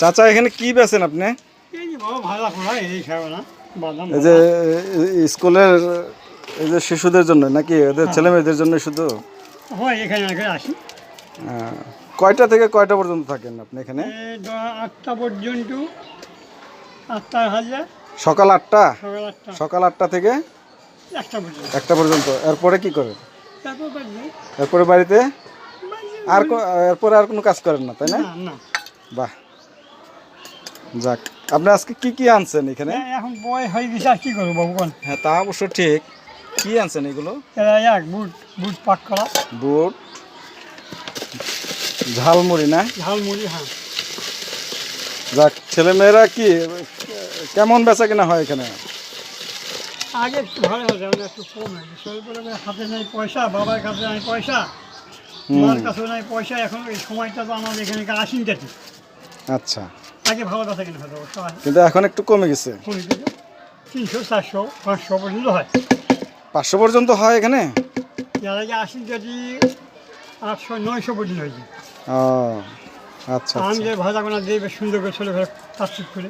চাচা এখানে কি বেছেন আপনি? এই যে স্কুলের এই যে শিশুদের জন্য নাকি? এদের ছেলে মেয়েদের জন্য শুধু? হয় কয়টা থেকে কয়টা পর্যন্ত থাকেন আপনি এখানে? এই আটটা পর্যন্ত আটটা হাজার। সকাল আটটা? সকাল আটটা। থেকে একটা পর্যন্ত। এরপরে কি করেন। এরপরে বাড়িতে? আর এরপরে আর কোনো কাজ করেন না তাই না। বাহ। যাক আপনি আজকে কি কি আনছেন এখানে? এখন বয় হয়ে গেছে আর কি করব বাবু হ্যাঁ তা অবশ্য ঠিক। কি আনছেন এগুলো? এক বুট বুট পাক করা। বুট ঝালমুড়ি না? ঝালমুড়ি হ্যাঁ। যাক ছেলে মেয়েরা কি কেমন বেচা কিনা হয় এখানে? আগে একটু ভালো হতো এখন একটু কম হয়েছে স্বল্প হাতে নেই পয়সা বাবার কাছে নাই পয়সা মার কাছে নাই পয়সা এখন এই সময়টা তো আমাদের এখানে আসিন যাচ্ছে আচ্ছা। আগে ভালো কথা কিনে সবাই কিন্তু এখন একটু কমে গেছে। তিনশো চারশো পাঁচশো পর্যন্ত হয়। পাঁচশো পর্যন্ত হয় এখানে? এর আগে আসিন যদি আটশো নয়শো পর্যন্ত হয়েছে। ও আচ্ছা আমি আচ্ছা। যে ভাজা কোনা দিয়ে বেশ সুন্দর করে ছোটো করে কাজ করে।